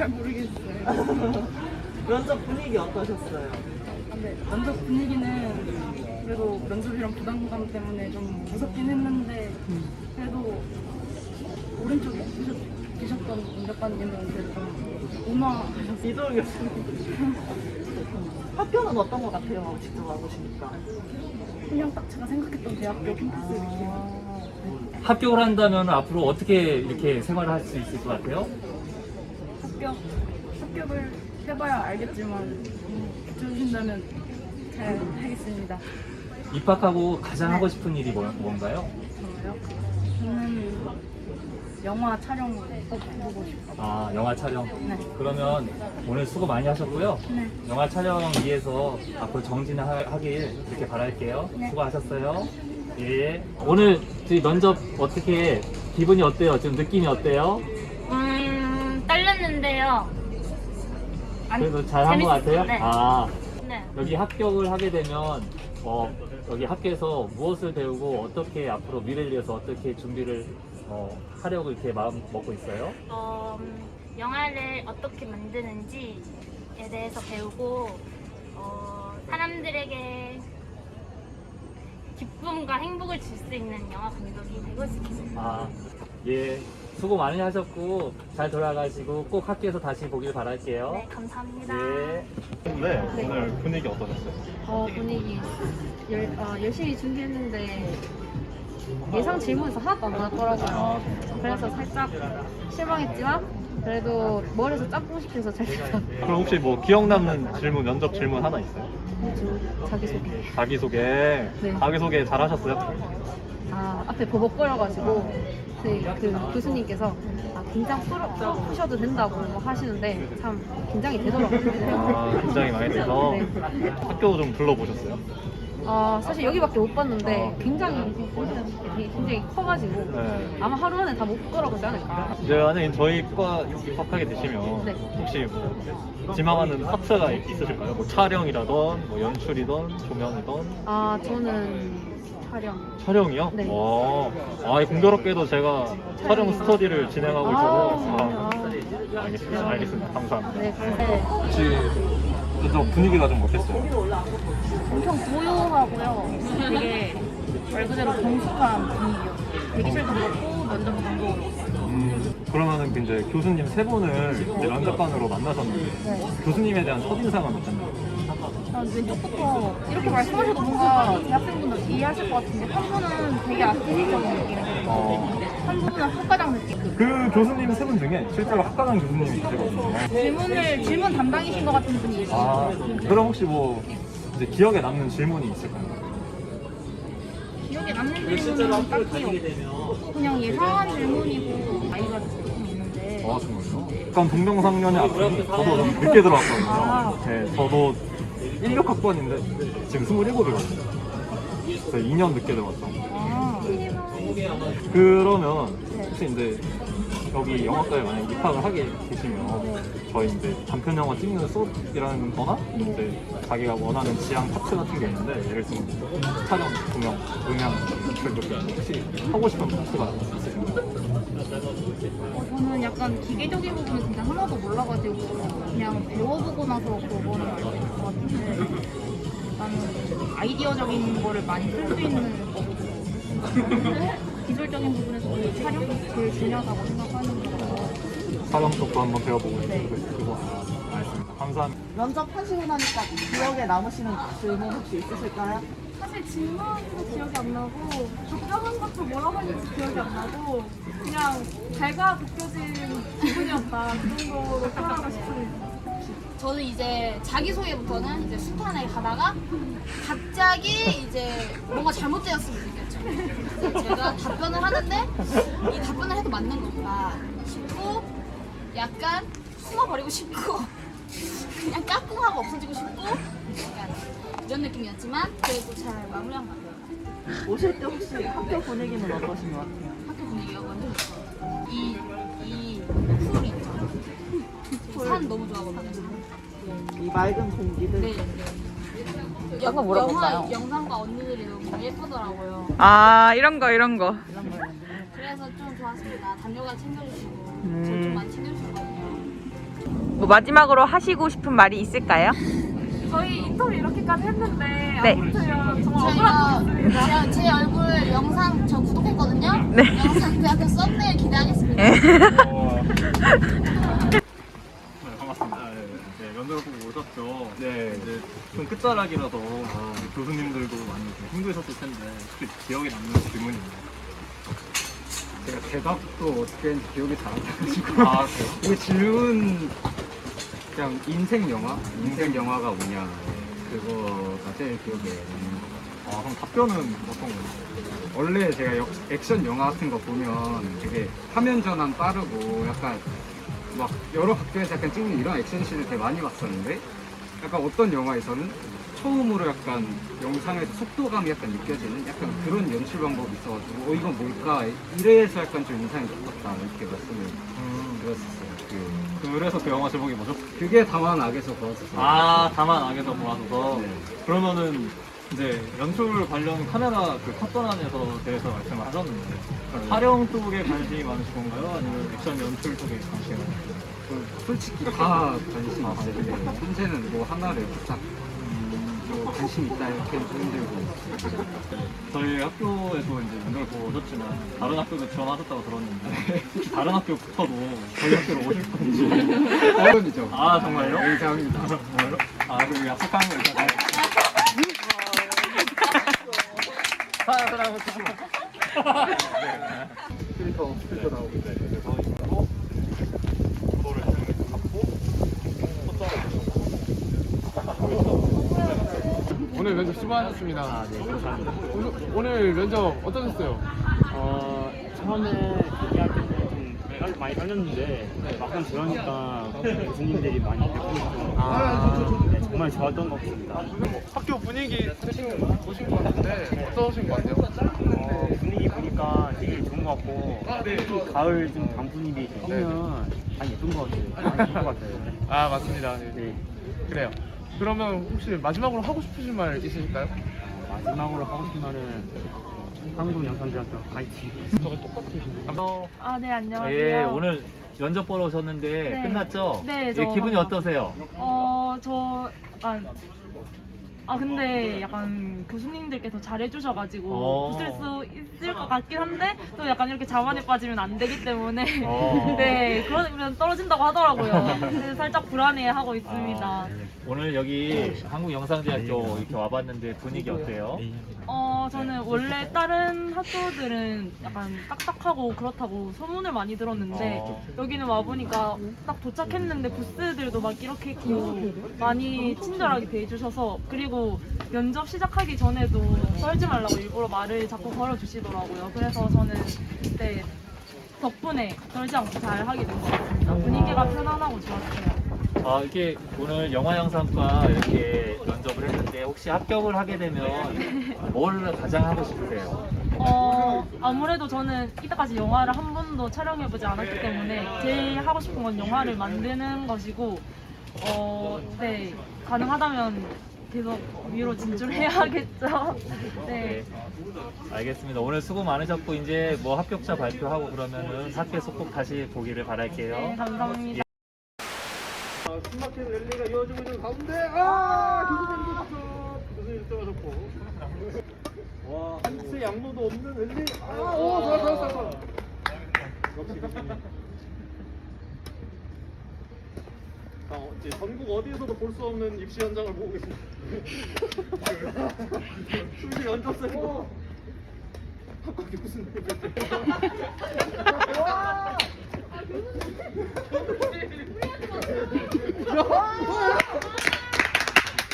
잘 모르겠어요. 면접 분위기 어떠셨어요? 근데 면접 분위기는 그래도 면접이랑 부담감 때문에 좀 무섭긴 했는데 그래도 오른쪽에 계셨, 계셨던 면접관님은 그래도 좀 온화하셨어요. 이도영 교수님. 학교는 어떤 것 같아요? 직접 와보시니까. 그냥 딱 제가 생각했던 대학교 캠퍼스 느낌. 합격을 한다면 앞으로 어떻게 이렇게 생활을 할 수 있을 것 같아요? 합격, 합격을 해봐야 알겠지만 해주신다면 잘 하겠습니다. 입학하고 가장 하고 싶은 일이 뭐- 뭔가요? 저요? 저는 영화 촬영 꼭 해보고 싶어요. 아, 영화 촬영. 네. 그러면 오늘 수고 많이 하셨고요. 네. 영화 촬영 위해서 앞으로 정진하길 이렇게 바랄게요. 네. 수고하셨어요. 예. 오늘 저희 면접 어떻게 기분이 어때요? 지금 느낌이 어때요? 안- 그래도 잘한 것. 같아요? 네. 아, 네. 여기 합격을 하게 되면 어, 여기 학교에서 무엇을 배우고 어떻게 앞으로 미래를 위해서 어떻게 준비를 어, 하려고 이렇게 마음 먹고 있어요? 어, 음, 영화를 어떻게 만드는지에 대해서 배우고 어, 사람들에게 기쁨과 행복을 줄 수 있는 영화 감독이 되고 싶습니다. 아, 예. 수고 많이 하셨고 잘 돌아가시고 꼭 학교에서 다시 보길 바랄게요. 네, 감사합니다. 예. 네, 오늘 분위기 어떠셨어요? 어, 분위기 열, 어, 열심히 준비했는데 예상 질문에서 하나도 안 나왔더라고요. 그래서 살짝 실망했지만 그래도 머리에서 짬뽕 시켜서 잘 됐다. 그럼 혹시 뭐 기억 남는 질문, 면접 질문 하나 있어요? 자기소개. 자기소개. 네. 자기소개 잘 하셨어요? 아, 앞에 버벅거려가지고 그, 그 교수님께서 아, 긴장 풀어, 푸셔도 된다고 뭐 하시는데 참 긴장이 되더라고요. 아, 긴장이 많이 돼서 네. 학교 좀 둘러보셨어요? 아, 사실 여기밖에 못 봤는데 굉장히 굉장히 커가지고 네. 아마 하루 안에 다못 걸어보지 않을까. 이제 만약에 저희 과 입학하게 되시면 네. 혹시 뭐 지망하는 파트가 있으실까요? 뭐 촬영이라던, 뭐 연출이던, 조명이던. 아, 저는 촬영. 촬영이요? 네. 와, 아, 공교롭게도 제가 촬영 스터디를 진행하고 있어서. 아, 알겠습니다. 알겠습니다. 감사합니다. 네, 그래서 혹시 면접 분위기가 좀 어땠어요? 엄청 고요하고요. 되게 말 그대로 정숙한 분위기요. 대기실도 그렇고 면접도 그렇고 음, 그러면은 이제 교수님 세 분을 이제 면접관으로 만나셨는데 네. 교수님에 대한 첫인상은 어땠나요? 전 왼쪽부터 이렇게 말씀하셔도 뭔가 대학생분들 이해하실 것 같은데 한 분은 되게 아티스트적인 느낌이고 어, 한 분은 학과장 느낌. 그 교수님 세 분 중에 실제로 학과장 교수님이 계시거든요. 질문을 질문 담당이신 것 같은 분이 계시죠. 아, 그럼 혹시 뭐 이제 기억에 남는 질문이 있을까요? 기억에 남는 질문은 딱히요. 그냥 예상한 질문이고 나이가 조금 있는데 아, 정말요? 약간 동명상련의 아픔이 저도 좀 늦게 들어왔거든요. 아. 네, 저도 16학번인데 지금 27이거든요. 그래서 2년 늦게 들어왔죠. 아, 그러면 혹시 이제 여기 영화과에 만약 입학을 하게 되시면 저희 이제 단편 영화 찍는 수업이라는 거나 이제 자기가 원하는 지향 파트 같은 게 있는데 예를 들면 촬영, 조명, 음향, 이렇게 혹시 하고 싶은 파트가 있으신가요? 어, 저는 약간 기계적인 부분은 진짜 하나도 몰라가지고 그냥 배워보고 나서 그거는 알게 될것 같은데 나는 아이디어적인 거를 많이 쓸 수 있는 거고 기술적인 부분에서 오늘 촬영이 제일 중요하다고 생각하는 거라서 촬영 쪽도 한번 배워보고 네. 그거 알겠습니다. 감사합니다. 면접 하시고 나니까 기억에 남으시는 질문 혹시 있으실까요? 사실 질문도 기억이 안 나고 답변한 것도 뭐라고 했는지 기억이 안 나고 그냥 잘가 벗겨진 기분이었다 그 정도로 표현하고 싶습니다. 저는 이제 자기소개부터는 이제 수탄에 가다가 갑자기 이제 뭔가 느꼈죠. 그래서 제가 답변을 하는데 이 답변을 해도 맞는 건가 싶고 약간 숨어버리고 싶고 그냥 까꿍하고 없어지고 싶고 약간 이런 느낌이었지만 그래도 잘 마무리한 것 같아요. 오실 때 혹시 학교 분위기는 어떠신 것 같아요? 학교 분위기가 완전 좋아요. 이, 이 풀이 있죠. 산 너무 좋아하거든요. 이 맑은 공기들. 네. 영, 영화, 영상과 언니들이 너무 예쁘더라고요. 아 이런 거 이런 거 그래서 좀 좋았습니다. 담요가 챙겨주시고 음. 저좀 많이 챙겨주셨거든요. 뭐 마지막으로 하시고 싶은 말이 있을까요? 저희 인터뷰 이렇게까지 했는데 네. 아무튼 정말. 제가 제 얼굴 영상 저 구독했거든요. 네. 영상 대학교 썸네일 기대하겠습니다. 네, 반갑습니다. 네, 네, 오셨죠. 네, 이제 좀 끝자락이라서 우리 교수님들도 많이 좀 힘드셨을 텐데 혹시 기억에 남는 질문이나요? 제가 대답도 어떻게 했는지 기억이 잘 안 나가지고 아, 그래요? 이게 질문 그냥 인생 영화? 인생 영화가 뭐냐 그거가 제일 기억에 남는 거 아, 그럼 답변은 어떤 거예요? 원래 제가 역- 액션 영화 같은 거 보면 되게 화면 전환 빠르고 약간 막 여러 학교에서 약간 찍는 이런 액션씬을 되게 많이 봤었는데 약간 어떤 영화에서는 처음으로 약간 영상에서 속도감이 약간 느껴지는 약간 그런 연출 방법이 있어가지고 어 이건 뭘까 이래서 약간 좀 인상이 깊었다 이렇게 말씀을 드렸었어요 그, 그래서 그 영화 제목이 뭐죠? 그게 다만 악에서 보았었어요 아, 다만 악에서 모아줘서 네. 그러면은 이제 연출 관련 카메라 그 컷전환에서 대해서 말씀을 하셨는데 촬영 쪽에 관심이 많으신 건가요? 아니면 액션 연출 쪽에 관심이 많으신가요? 그 솔직히 다 관심이 있는데 현재는 뭐 하나를 딱뭐 관심 있다 이렇게 힘들고. 저희 학교에서 이제 면접을 보고 오셨지만 다른 학교도 지원하셨다고 들었는데 혹시 다른 학교부터도 저희 학교로 오실 건지 물론이죠. 아 정말요? 네, 감사합니다. 정말로? 아 그리고 약속한 거 있잖아요 필터 필터 나오고 오늘 면접 수고하셨습니다. 오늘, 오늘 면접 어떠셨어요? 어, 처음에 얘기할 때좀 많이 떨렸는데 막상 들어오니까 교수님들이 많이 배우고 아. 네, 정말 좋았던 것 같습니다. 학교 분위기 보신, 보신 것 같은데 어떠신 것 같아요? 어, 분위기 보니까 되게 좋은 것 같고 특히 가을 좀 밤분위기 보면 다 예쁜 것 같아요. 다 예쁜 것 같아요. 아 맞습니다. 네. 네. 그래요. 그러면 혹시 마지막으로 하고 싶으신 말 있으실까요? 마지막으로 하고 싶은 말은 한국 영상대학교 화이팅! 저거 똑같으신데. 어, 아, 네, 안녕하세요. 예, 오늘 면접 보러 오셨는데 네. 끝났죠? 네, 예, 저 기분이 한- 어떠세요? 어, 저 약간 아 근데 약간 교수님들께서 잘해주셔가지고 어. 웃을 수 있을 것 같긴 한데 또 약간 이렇게 자만에 빠지면 안 되기 때문에 어. 네 그러면 떨어진다고 하더라고요. 그래서 살짝 불안해하고 있습니다. 아, 오늘 여기 한국영상대학교 이렇게 와봤는데 분위기 어때요? 어 저는 원래 다른 학교들은 약간 딱딱하고 그렇다고 소문을 많이 들었는데 어. 여기는 와 보니까 딱 도착했는데 부스들도 막 이렇게 있고 많이 친절하게 대해주셔서 그리고 면접 시작하기 전에도 떨지 말라고 일부러 말을 자꾸 걸어주시더라고요. 그래서 저는 네 덕분에 떨지 않고 잘 하게 된 것 같습니다. 분위기가 편안하고 좋았어요. 아, 이렇게 오늘 영화 영상과 이렇게 면접을 했는데 혹시 합격을 하게 되면 뭘 가장 하고 싶으세요? 어, 아무래도 저는 이때까지 영화를 한 번도 촬영해보지 않았기 때문에 제일 하고 싶은 건 영화를 만드는 것이고, 어, 네, 가능하다면 계속 위로 진출해야겠죠. 네. 알겠습니다. 오늘 수고 많으셨고 이제 뭐 합격자 발표하고 그러면은 학교에서 꼭 다시 보기를 바랄게요. 네, 감사합니다. 숨막힌 랠리가 이어지고 있는 가운데 아 교수님 들어갔어. 교수님 들어가셨고. 와 한치 양보도 없는 랠리. 아오 좋아 좋아 좋아. 역시 자, 어, 이제 전국 어디에서도 볼 수 없는 입시 현장을 보고 계십니다. 수시 연접생. 학과 교수님. 와!